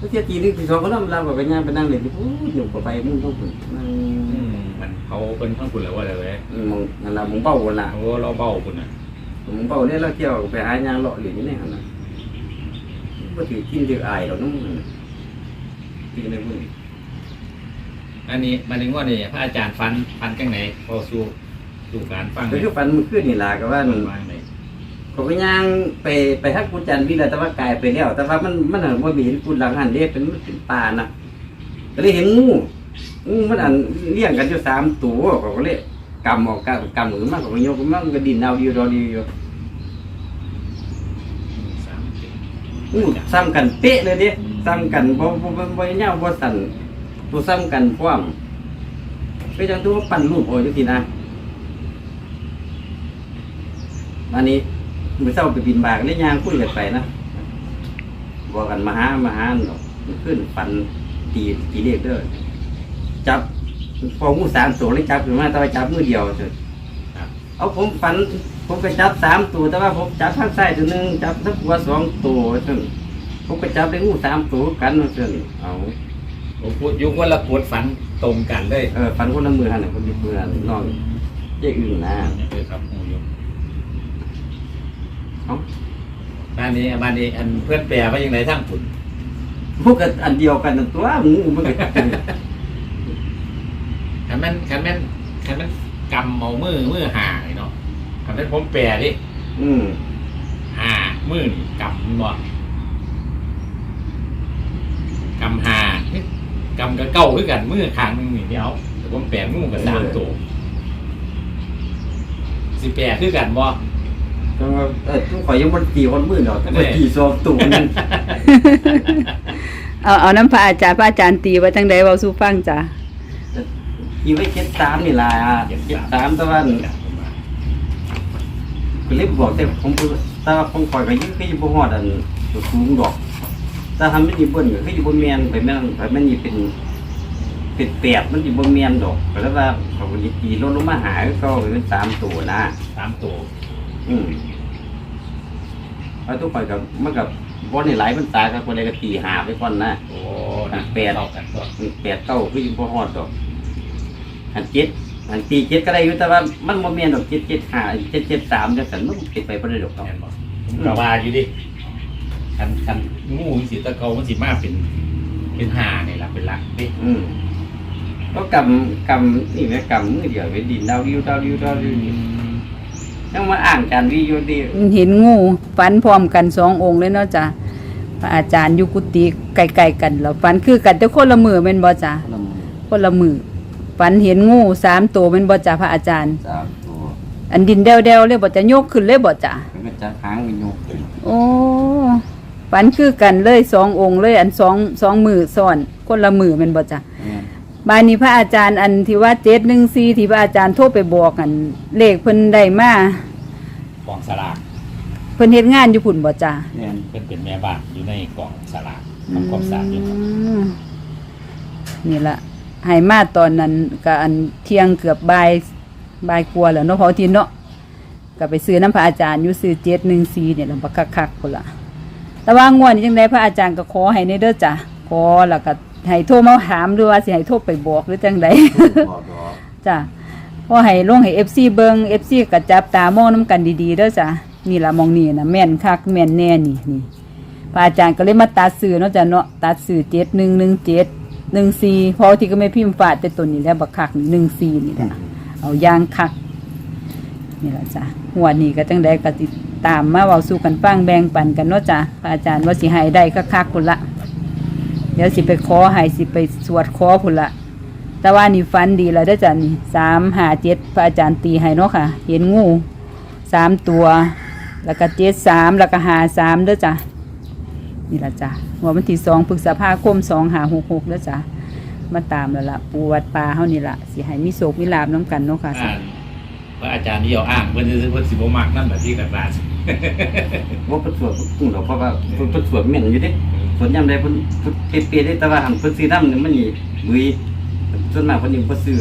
ก็เที่ยทีนึงทีสองก็นั่งเราก็ไปย่างไปนั่งเลยที่พูดอยู่กับไปมึงต้องฝึกนั่งอืมมันเขาเป็นข้างคุณแล้วว่าอะไรเว้ยมึงนั่นละมึงเป้าคนละ โอ้เราเบ้าคุณน่ะมึงเป้าเนี่ยเราเที่ยวไปหายางเลาะหรือนี่นี่ฮะนะก็ถือกินถืออายเราน้องมันกินในมืออันนี้มันในงวดนี่พระอาจารย์ฟันฟันจังไหนพอสู้สู่การฟังก็คือฟันมันขึ้นนี่ล่ะก็ว่ามันวางไหน เขาก็ย่างไปไปทักกุจันทร์วิลาแต่ว่ากายไปแล้ว แต่ว่ามันมันหันว่ามีเห็นกุหลังหันเด้เป็นมันเป็นป่านะก็เลยเห็นงูงูมันอันเลี้ยงกันอยู่สามตัวก็เลยกำออกกำกำหรือมากเขาก็โยกมันก็ดินเอาดีรอดีอยู่งูซ้ำกันเป๊ะเลยเด้ซ้ำกันบ่บ่บ่บ่ยาวบ่สั่นตัวซ้ำกันพร้อมไปจังตัวปั้นรูปเอาจังซี่นะอันนี้ มื้อเช้าไปบินบากเลยย่างคุยกันไปนะบอกกันมาหามาหาเนาะมันขึ้นปันตีตีเลขเด้อจับพองูสามตัวเลยจับขึ้นมาแต่ว่าจับมือเดียวเถอะครับเอาผมฝันผมก็จับสามตัวแต่ว่าผมจับข้างซ้ายตัวหนึ่งจับทั้งหัวสองตัวเช่นผมก็จับได้งูสามตัวกันเช่นเอาผมพูดอยุคว่าละปวดฟันตรงกันเลยเออฝันคนละมือหันน่ะคนละมือหันน้องเจ๊อื่นนะเออครับงูอยู่เอา บ้านนี้บ้านนี้อันเพื่อนแปลว่ายังไงทั้งคุณพวกกันอันเดียวกันนั่นตัวงูมันก็คันแม่นคันแม่นคันแม่นกำเอามือมือห่านี่เนาะคันแม่นผมแปลดิอืมห่ามือนี่กำบ่กำห่ากำกับเก้าคือกันมือข้างหนึงนี่เดียวแต่ผมแปลงูกับสามตัวสิแปลคือกันบ่ แต่ว่าเออทุกข่อยยังบนตีคนมือเนาะแต่ว่าตีสองตัวนึงเอาเอาน้ำพระอาจารย์พระอาจารย์ตีว่าจังใดเว้าสู่ฟังจ้ะตีไว้เจ็ดสามนี่ล่ะเจ็ดสามแต่ว่าก็เลยบอกแต่ผมพูดแต่ว่าผมคอยก็ยังคืออยู่บ่ฮอดอันตัวสูงดอกถ้าทำไม่ดีเบิ่นก็คืออยู่บ่แม่นไปแม่นไปแม่นนี่เป็นเป็นแปดมันสิบ่แม่นดอกก็เลยว่าเขาก็สิตีลดลงมาหาเขาเป็นสามตัวนะสามตัวอืม เอาทุกไปกับมันกับบ่ได้หลายมันตากับคนใดก็ตีหาไปก่อนนะโอ้แปดต่อกันก็มันแปดเก้าคืออยู่บ่ฮอดดอกอันเจ็ดอันตีเจ็ดก็ได้อยู่แต่ว่ามันบ่แม่นดอกเจ็ดเจ็ดห้าเจ็ดเจ็ดสามจังซั่นมันเป็นไปบ่ได้ดอกเนาะแม่นบ่ผมกะว่าอยู่ดิคันคันงูมันสิตะเกามันสิมาเป็น เป็นห่านี่ล่ะเป็นหลักดิอืมก็กำกำนี่แหละกำมือเดียวไปดินดาวดิวดาวดิวดาวดิว นี่ยังมาอ่านการวิโยดีเห็นงูฟันพร้อมกันสององค์เลยเนาะจ้ะพระอาจารย์อยู่กุฏิไกลๆกันแล้วฟันคือกันแต่คนละมือแม่นบ่จ้ะคนละมือฟันเห็นงูสามตัวแม่นบ่จ้ะพระอาจารย์ สามตัวอันดินเดวๆเลยบ่จะโยกขึ้นเลยบ่จ้ะมันก็จะค้างมันโยกขึ้นโอ้ฟันคือกันเลยสององค์เลยอันสองสองมือซ้อนคนละมือแม่นบ่จ้ะเนี่ย บานนี้พระอาจารย์อันที่ว่าเจ็ดหนึ่งสี่ที่พระอาจารย์โทรไปบอกกัน เลขเพิ่นได้มากล่องสลากเพิ่นเฮ็ดงานอยู่พุ่นบ่จ้ะเนี่ยเป็นเป็นแม่บ้านอยู่ในกล่องสลากทำความสะอาดอยู่ครับอืมนี่ละให้มาตอนนั้นก็อันเที่ยงเกือบบ่ายบ่ายกลัวาแล้วเนาะเพอทีเนาะก็ไปซื้อน้ำพระอาจารย์อยู่ซื้อเจ็ดหนึ่งสี่เนี่ยลำบากคักๆพุ่นละแต่ว่างวดนี้จังไดพระอาจารย์ก็ขอให้ในเด้อจ้ะขอแล้วก็ ให้โทรมาถามหรือว่าสิให้โทรไปบอกหรือจังไดพอดอกจ้ะพอให้ลงให้ FC เบิง FC ก็จับตามองน้ำกันดีๆเด้อจ้ะนี่ล่ะมองนี่นะแม่นคักแม่นแน่นี่นี่พระอาจารย์ก็เลยมาตัดสื่อเนาะจ้ะเนาะตัดสื่อเจ็ดหนึ่งหนึ่งเจ็ดหนึ่งสี่พอที่ก็ไม่พิมพ์ฝาดแต่ตัวนี้แหล้วบักคักหนึ่งสี่นี่แหละเอายางคัก นี่แหละจ้ะหัวดนี้ก็จังได้ก็ติดตามมาเว้าสู่กันฟังแบ่งปันกันเนาะจ้ะพระอาจารย์ว่าสิให้ได้คักๆพุ่นละเดี๋ยวสิไปขอให้สิไปสวดขอพุ่นละแต่ว่านี่ฟันดีแล้วเด้อจ้ะนี่สามหาเจ็ดพระอาจารย์ตีให้เนาะค่ะ เห็นงูสามตัว แล้วก็เจ็ดสามแล้วก็หาสามเด้อจ้ะนี่ละจ้ะหัววันที่สองพฤษภาคมสองหาหกหกเด้อจ้ะมาตามแล้วล่ะปูวัดปลาเฮานี่ละสิให้มีโศกมีลาบน้ำกันเนาะค่ะอ่านพระอาจารย์ที่เอาอ้างเพิ่นสิเพิ่นสิบ่มักนั่นแบบที่กันบาดว่าเพิ่นสวดเพิ่นดอกเพราะว่าเพิ่นเพิ่นสวดแม่นอยู่เด้ สวดยามใดเพิ่นเพิ่นเปรียๆได้แต่ว่าหันเพิ่นซื้อน้ำนี่มันนี่บุยส่วนมากเพิ่นยังบ่ซื้อ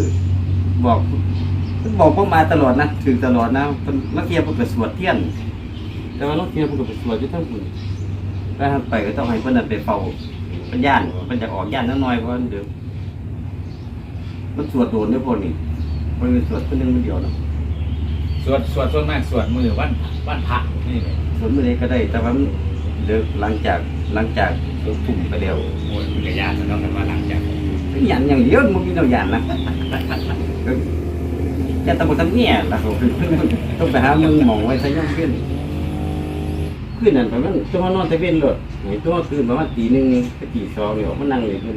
บอกเพิ่นบอกผมมาตลอดนะถึงตลอดนะเพิ่นมาเที่ยวเพิ่นก็สวดเทียน แต่ว่าลางเที่ยวเพิ่นก็ไปสวดอยู่ทั้งพุ่นถ้าหันไปก็ต้องให้เพิ่นนั่นไปเฝ้ามันย่านมันจะออกย่านน้อยๆเพราะมันเดิมมันสวดโดนด้วยพวกนี้มันเป็นสวดคนหนึงมันเดียวเนาะสวดสวดส่วนมากสวดมือวันวันพระนี่เลยสวดมื่อใดก็ได้ แต่ว่ามันเลิกหลังจาก หลังจากทุ่มไปแล้วโอ้ยมีกระยานแล้วเนาะกันมาหลังจากยันอย่างเดียวมันมีแนวยันนะจะตะบนตะเงี่ยล่ะผมต้องไปหามึงหมองไว้ซะยังขึ้นขึ้นนั่นไปมันจะมานอนตะเวนรถไอ้ตัวคืนประมาณตีหนึ่งไปตีสองเดี๋ยวมันนั่งเลยขึ้น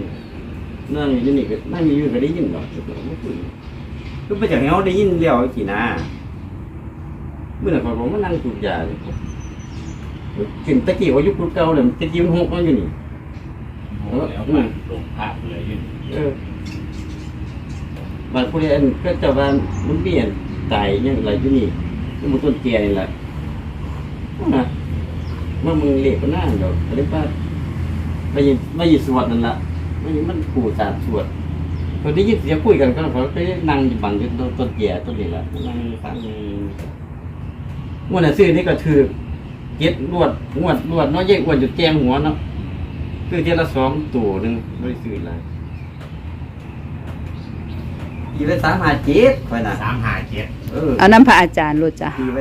นั่งอยู่นี่ก็นั่งอยู่ก็ได้ยินหรอกไม่ขึ้นก็ไปจากเงาได้ยินเดียวกี่นาเมื่อไหร่ผมมันนั่งสูบยาเลย ถึงตะกี้ว่ายุคเก่าเลยตะกี้มันหกมันอยู่นี่โอ้แล้วมาลงภาพเลยยืนเออบางคนเรียนก็จะว่ามันเปลี่ยนตายยังไรที่นี่มันต้นเกียนี่แหละนะเมื่อมึงเรียกก็น่าเดี๋ยวอะไรป้าไม่ยินไม่ยินสวดนั่นละไม่ยินมันขู่สาดสวดพอได้ยินเสียงคุยกันก็เขาไปนั่งอยู่บังอยู่ต้นต้นเกียต้นนี้แหละนั่งฟังงวดน่ะซื้อนี่ก็ถือ เก็ดรวดงวดรวดเนาะเย่อ้วนจุดแจงหัวเนาะคือเจละสองตัวหนึ่งไม่ได้ซื้ออะไรตีไปสามหาเจ็ดไปนะสามหาเจ็ดเออเอาน้ำพระอาจารย์โลดจ้ะตีไป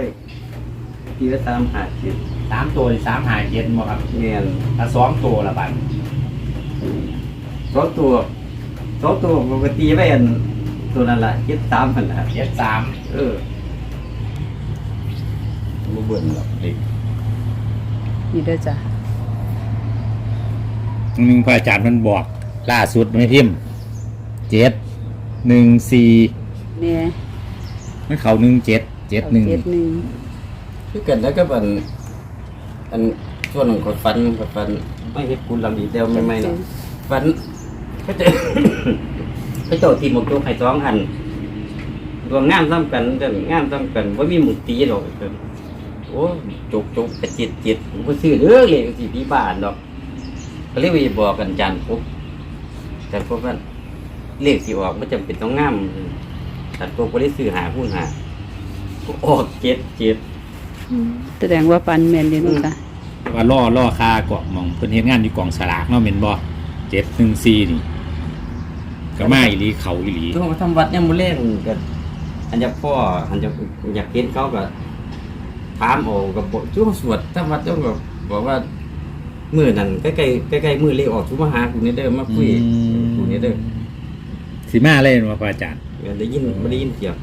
ตีไปสามหาเจ็ดสามตัวนี่สามหาเจ็ดบ่ครับเงียนถ้าสองตัวละบัดสองตัวสองตัวปกติไปอันตัวนั้นละเจ็ดสามพันละเจ็ดสามเออบ่เบิ่นหรอกเด็ก นี่เด้อจ้ะหนึ่งพระอาจารย์มันบอกล่าสุดไม่พิมพ์เจ็ดหนึ่งสี่เนี่ยมันเขาหนึ่งเจ็ดเจ็ดหนึ่งเจ็ดหนึ่งคือกันแล้วก็อันอันส่วนของกดฟันกดฟันไม่เห็นคุณลำดีเดียวไม่ไม่เนาะฟันก็จะก็เจ้าทีมหมกตัวไข่ท้องอันตัวงามซ้ำกันเดินงามซ้ำกันว่ามีหมุดตีหรอกเด้อ โอ้จุกจุกกระจิตจิตผมก็ซื้อเรื่องเลยสี่ปีบาทดอกก็เรียกว่าบอกกันจานพบจานพบว่าเลขสีออกไม่จำเป็นต้องงามแต่ตัวก็ได้ซื้อหาหุ้นหาออกเจ็ดเจ็ดแสดงว่าฟันแม่นเดีเนาะจ้ะว่าล่อล่อคาเกาะมองเพิ่นเฮ็ดงานอยู่กองสลากเนาะเม็นบ่เจ็ดหนึ่งสี่นี่ก็มาอีหลีเขาอีหลีตัวมาทำวัดเนี่ยมูเล่นกันอันจะพ่ออันจะอยากเห็นเขาก็ ถามโอากับบช่วงสวดทำวัดต้องแบบบอกว่ามือนั่นใกล้ๆใกล้ๆมือเลขออกชุมาหาคุณนี่เด้อมาคุยคุณนี่เด้อสิมาเลยว่าพระอาจารย์ได้ยินไม่ได้ยินเสียง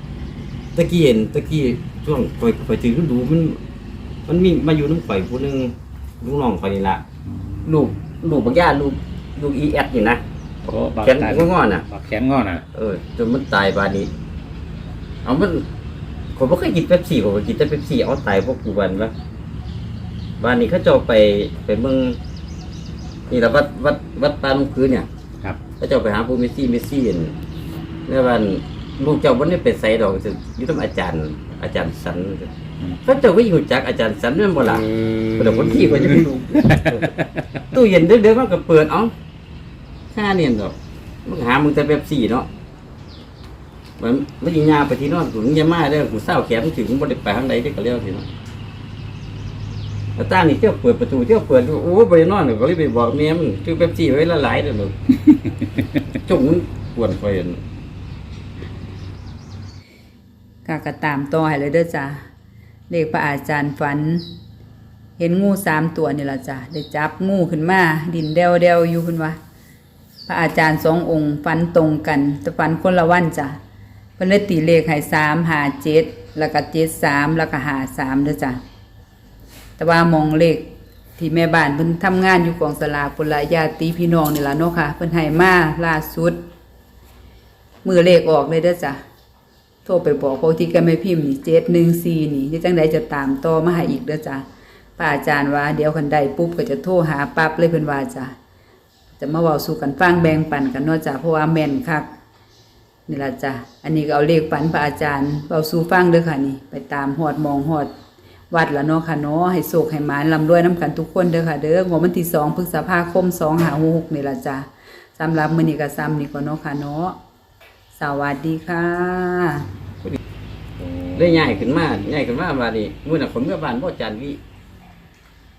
ตะกี้เห็นตะกี้ช่วงคอยคอยถือดูมัน มันมีมาอยู่น้ำข่อยผู้หนึงลูกน้องข่อยนี่ละลูกลูกบักย่าลูกลูกอีแอดนี่นะโอ้บักแขนงอนๆน่ะบักแขนงอนน่ะ เออจนมันตายบาดนี้ เอามัน ผมไม่เคยกินเป๊ปซี่ผมก็กินแต่เป๊ปซี่เอาตายพวกกูวันวะบานนี้เขาเจ้าไปไปเมืองนี่แหละวัดวัดวัดตาลุงคือเนี่ยครับ เขาเจ้าไปหาผู้เมสซี่เมสซี่เห็นในวันลูกเจ้าวันนี้เป็นไซดอกสิอยุทธอาจารย์ อาจารย์สันเขาเจ้าก็อยู่จักอาจารย์สันนั่นบ่ล่ะเดี๋ยวคนที่ก็จะไม่รู้ตู้เย็นเด็กๆมันก็เปิดเอ้าค่าเนี่ยดอกมึงหามึงแต่เป๊ปซี่เนาะ มันไม่ยิงยาไปที่นอนกูมึงอยามาเด้อกูเศร้าแขนถึงบ่ได้ไปทางใดได้ก็เรียกสิเนาะแล้วตานี่เที่ยวเปิดประตูเที่ยวเปิดโอ้บ่ได้นอนก็เลยไปบอกเมียมันซื้อเป๊ปซี่ไว้ละหลายเด้อลูกจงมันปวดไฟอันกากระตามต่อให้เลยเด้อจ้ะเลขพระอาจารย์ฝัน เห็นงูสามตัวนี่ละจ้ะได้จับงูขึ้นมาดินเดวเดวๆอยู่ขึ้นว่าพระอาจารย์สององค์ฝันตรงกันแต่ฝันคนละวันจ้ะ เพิ่นเลยตีเลขให้สามหาเจ็ดแล้วก็เจ็ดสามแล้วก็หาสามเด้อจ้ะแต่ว่ามองเลขที่แม่บ้านเพิ่นทำงานอยู่กองสลากปุระญาติพี่น้องนี่ล่ะเนาะค่ะ เพิ่นให้มาล่าสุด มือเลขออกเลยเด้อจ้ะโทรไปบอกพวกที่แกไม่พิมพ์นี่เจ็ดหนึ่งสี่นี่จะจังใดจะตามต่อมาให้อีกเด้อจ้ะป้าอาจารย์ว่าเดี๋ยวคันใดปุ๊บก็จะโทรหาปั๊บเลยเพิ่นว่าจ้ะจะมาเว้าสู่กันฟังแบ่งปันกันเนาะจ้ะเพราะว่าแม่นคัก นี่ละจ้ะอันนี้ก็เอาเลขปันพระอาจารย์เว้าสู่ฟังเด้อค่ะนี่ ไปตามฮอดมองฮอดวัดละเนาะค่ะเนาะให้โศกให้หมานลำรวยน้ำกันทุกคนเด้อค่ะ เด้องวดวันที่สองพฤษภาคมสองหาหกนี่ละจ้ะสำหรับมือนี้ก็ซ้ำนี่ก็เนาะค่ะเนาะสวัสดีค่ะเลยใหญ่ขึ้นมาใหญ่ขึ้นมาบาดนี้มื้อน่ะผมเมื่อบานบ่จานวิ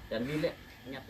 จานวิเลยงัด